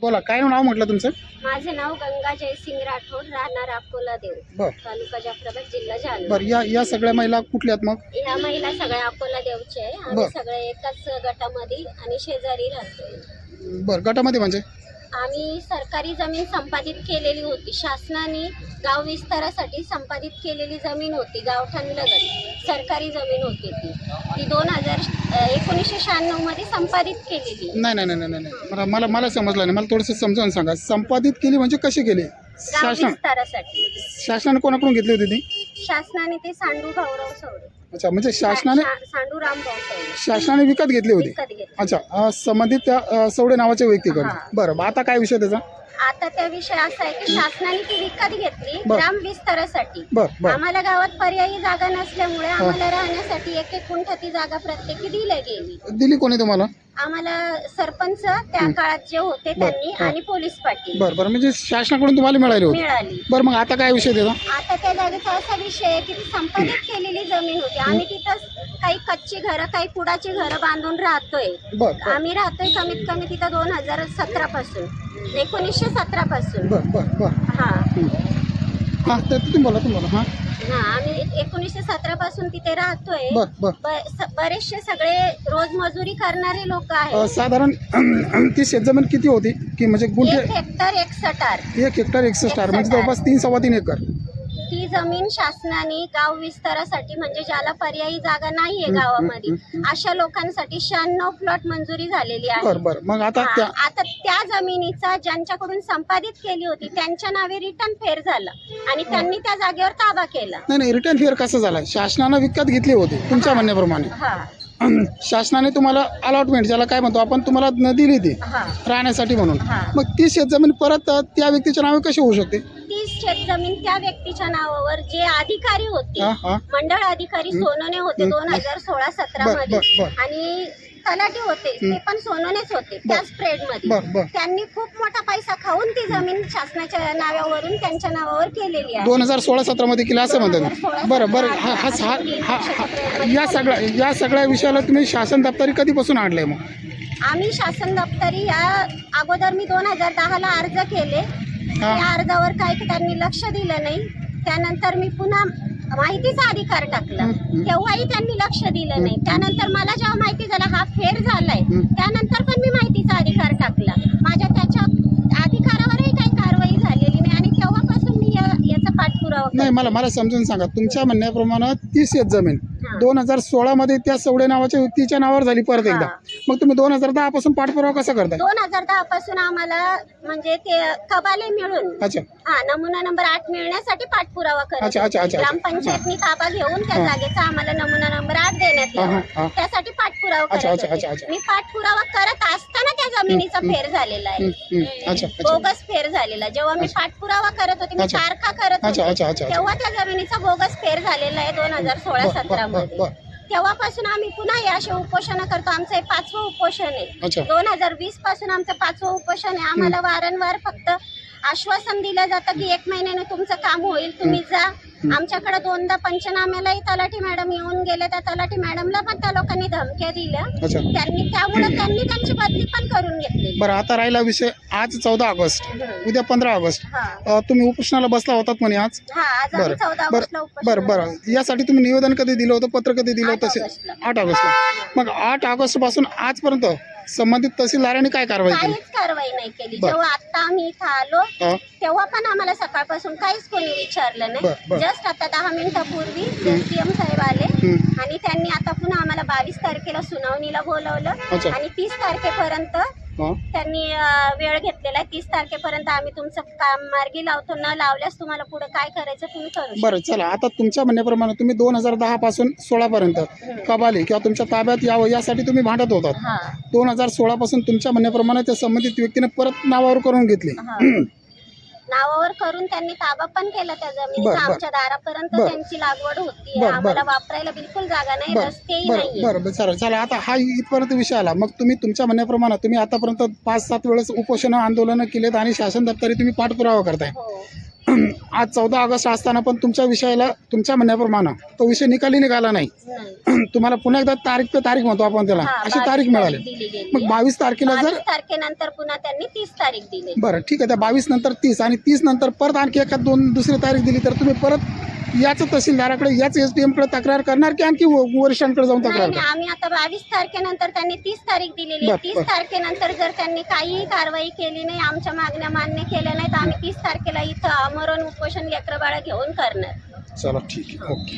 बोला काय नाव म्हटलं तुमचं? माझे नाव गंगा जयसिंग राठोड राहणार अकोला देव बर. तालुका जाफराबाद जिल्हा जालना. बर या या सगळ्या महिला कुठल्या आहेत मग? ह्या महिला सगळ्या अकोला देवचे आहे. बर. आम्ही सगळे एकाच गटामध्ये आणि शेजारी राहतोय. बर गटामध्ये म्हणजे? आम्ही सरकारी जमीन संपादित केलेली होती. शासनाने गाव विस्तारासाठी संपादित केलेली जमीन होती गावठाण लगत सरकारी जमीन होती ती. ती दोन हजार एकोणीसशे शहाण्णवमध्ये संपादित केलेली. नाही नाही नाही नाही नाही. मला मला मला समजलं नाही. मला थोडंसं समजावून सांगा. संपादित केली म्हणजे कशी केली? गाव शासन. विस्तारासाठी. शासनाने कोणाकडून घेतली होती ती? शासनाने ते सांडू भाऊराव सवडे अच्छा म्हणजे शासनाने शा- शासनाने विकत घेतली होती? घेतले. अच्छा अं, संबंधित त्या अं, सवडे नावाच्या व्यक्तीकडून हा. बरं मग आता काय विषय त्याचा? आता त्या विषय असा आहे की शासनाने ती विकत घेतली बर. ग्राम विस्तारासाठी. बर बर. आम्हाला गावात पर्यायी जागा नसल्यामुळे आम्हाला राहण्यासाठी एक एक गुंठ ती जागा प्रत्येकी दिली गेली. दिली कोणी तुम्हाला? आम्हाला सरपंच त्या काळात जे होते त्यांनी हा. आणि पोलीस पाटील. बरं बरं. म्हणजे शासनाकडून तुम्हाला मिळाली होती. मिळाली. बरं मग आता काय विषय त्याचा? आता त्या जागेचा असा विषय आहे की ती संपादित केलेली जमीन होती. आम्ही तिथं काही कच्ची घरं काही कुडाची घरं बांधून राहतोय. बरं बरं. आम्ही राहतोय कमीत कमी तिथं दोन हजार सतरा पासून एकोणीसशे सतरा पासून. बरं बरं बरं. हा. हां तर तुम्ही बोला तुम्ही बोला हां. हा आम्ही एकोणीसशे सतरा पासून तिथे राहतोय. बरं बरं. ब- स- बरेचसे सगळे रोज मजुरी करणारे लोक अ, आहेत. साधारण ती शेतजमीन किती होती? की म्हणजे एक हेक्टर एक सटार एक हेक्टर एकशे स्टार म्हणजे. जवळपास तीन सव्वा तीन एकर. ती जमीन शासनाने गाव विस्तारासाठी म्हणजे ज्याला पर्यायी जागा नाहीये गावामध्ये अशा लोकांसाठी शहाण्णव प्लॉट मंजुरी झालेली आहे. बरं बरं. मग आता हा, त्या आता त्या जमिनीचा ज्यांच्याकडून संपादित केली होती त्यांच्या नावे रिटर्न फेर झाला आणि त्यांनी त्या जागेवर ताबा केला. नाही नाही रिटर्न फेअर कसं झाला शासनानं विकत घेतली होती तुमच्या म्हणण्याप्रमाणे. हा. शासनाने तुम्हाला अलॉटमेंट ज्याला काय म्हणतो आपण तुम्हाला न दिली ती हा. राहण्यासाठी म्हणून. हा. मग ती शेतजमीन परत अ, त्या व्यक्तीच्या नावे कशी होऊ शकते? ती शेतजमीन त्या व्यक्तीच्या नावावर जे अधिकारी होते हा हा. मंडळ अधिकारी सोनोने होते दोन हजार सोळा सतरा बर, मध्ये. बर, बर. आणि तलाठी होते ते पण सोनोनेच होते त्या स्प्रेडमध्ये. बर त्यांनी खूप मोठा पैसा खाऊन ती जमीन शासनाच्या नावावरून त्यांच्या नावावर केलेली आहे. दोन हजार सोळा सतरामध्ये केलं असं म्हणतात बरं बरं. हा हा हा हा हा. या सगळ्या या सगळ्या विषयाला तुम्ही शासन दप्तरी कधीपासून आणलंय मग? आम्ही शासन दप्तरी या अगोदर मी दोन हजार दहाला अर्ज केले. त्या अर्जावर काही त्यांनी लक्ष दिलं नाही. त्यानंतर मी पुन्हा माहितीचा अधिकार टाकला. तेव्हाही त्यांनी लक्ष दिलं नाही. त्यानंतर मला जेव्हा माहिती झालं हा फेर झालाय हम्म. त्यानंतर पण मी माहितीचा अधिकार टाकला माझ्या त्याच्या अधिकारावरही काही कारवाई झालेली नाही आणि तेव्हापासून मी या- याचा पाठपुरावा नाही मला मला समजून सांगा तुमच्या म्हणण्याप्रमाणे ती शेत जमीन. दोन हजार सोळा मध्ये त्या सवडे नावाच्या व्यक्तीच्या नावावर झाली परत एकदा मग तुम्ही दोन हजार दहा पासून पाठपुरावा कसा करताय दोन हजार दहा पासून आम्हाला म्हणजे ते कबाले मिळून अच्छा हा नमुना नंबर आठ मिळण्यासाठी पाठपुरावा करत अच्छा, अच्छा, अच्छा, होते. अच्छा. ग्रामपंचायतनी ताबा घेऊन त्या. जागेचा आम्हाला नमुना नंबर आठ देण्यात हा, हा, यावा हा. त्यासाठी पाठपुरावा अच्छा, करत अच्छा. अच्छा. मी पाठपुरावा करत असताना जमिनीचा फेर झालेला आहे. अच्छा अच्छा. बोगस फेर झालेला जेव्हा मी पाठपुरावा करत होते मी अच्छा. तारखा करत अच्छा होते अच्छा अच्छा अच्छा. तेव्हा त्या जमिनीचा बोगस फेर झालेला आहे दोन हजार सोळा बर, बर, सतरा बर, मध्ये बर. तेव्हापासून आम्ही पुन्हा हे असे उपोषण करतो. आमचं हे पाचवं उपोषण आहे. दोन हजार वीसपासून आमचं पाचवं उपोषण आहे. आम्हाला वारंवार फक्त आश्वासन दिलं जातं की एक महिन्याने तुमचं काम होईल तुम्ही जा. आमच्याकडे दोनदा पंचनाम्यालाही तलाठी मॅडम येऊन गेले त्या तलाठी मॅडमला पण त्या लोकांनी धमक्या दिल्या. अच्छा. त्यांनी त्यामुळे त्यांनी त्यांची बदली पण करून घेतली. बरं आता राहिला विषय. आज चौदा ऑगस्ट. उद्या पंधरा ऑगस्ट. हा. अ, तुम्ही उपोषणाला बसला होतात म्हणे आज? हा आज आम्ही बरं. बरं उपोषण बरं बरं. यासाठी तुम्ही निवेदन कधी दिलं होतं? पत्र कधी दिलं होतं? आठ ऑगस्टला. आठ ऑगस्टला. मग आठ ऑगस्टपासून आजपर्यंत संबंधित तहसीलदारांनी काय कारवाई केली काहीच कारवाई नाही केली बरं. जेव्हा आता आम्ही इथं आलो हा तेव्हा पण आम्हाला सकाळपासून काहीच कोणी विचारलं बरं, नाही बरं. जस्ट आता दहा मिनिटापूर्वी एसडीएम साहेब आले हम्म. आणि त्यांनी आता पुन्हा आम्हाला बावीस तारखेला सुनावणीला बोलवलं अच्छा. आणि तीस तारखेपर्यंत त्यांनी वेळ घेतलेला आहे. तीस तारखेपर्यंत आम्ही तुमचं काम मार्गी लावतो. न लावल्यास तुम्हाला पुढे काय करायचं तुम्ही करू. बरं चला. आता तुमच्या म्हणण्याप्रमाणे तुम्ही दोन हजार दहा पासून सोळा पर्यंत कबाली किंवा तुमच्या ताब्यात यावं यासाठी तुम्ही भांडत होतात. दोन हजार सोळा पासून तुमच्या म्हणण्याप्रमाणे त्या संबंधित व्यक्तीने परत नावावर करून घेतली. नावावर करून त्यांनी ताबा पण केला त्या जमिनीचा. बरं. आमच्या दारापर्यंत बरं. त्यांची लागवड होती. बरं, आम्हाला. वापरायला बिलकुल जागा नाही बरं रस्तेही बरं नाहीये. बरं बरं. चला चला. आता हा इथपर्यंत विषय आला. मग तुम्ही तुमच्या म्हणण्याप्रमाणे तुम्ही आतापर्यंत पाच सात वेळेस उपोषणं आंदोलनं केलेत आणि शासन दप्तरी तुम्ही पाठपुरावा करताय. हो. आज चौदा ऑगस्ट असताना पण तुमच्या विषयाला तुमच्या म्हणण्याप्रमाणे तो विषय निकाली निघाला नाही. तुम्हाला पुन्हा एकदा तारीख पे तारीख म्हणतो आपण त्याला. अशी तारीख मिळाली. मग बावीस तारखेला जर तारखेनंतर पुन्हा त्यांनी तीस तारीख दिली. बरं ठीक आहे. त्या बावीस नंतर तीस आणि तीस नंतर परत आणखी एखाद दोन दुसरी तारीख दिली तर तुम्ही परत याच तहसीलदाराकडे याच एस डी एमकडे तक्रार करणार की आणखी व- वरिष्ठांकडे जाऊन तक्रार नाही करणार आम्ही आता बावीस तारखेनंतर त्यांनी तीस तारीख दिलेली बर, तीस बर. तारखेनंतर जर त्यांनी काहीही कारवाई केली नाही आमच्या मागण्या मान्य केल्या नाही तर आम्ही तीस तारखेला इथं आमरण उपोषण लेकरं बाळा घेऊन करणार. चला ठीक आहे. ओके.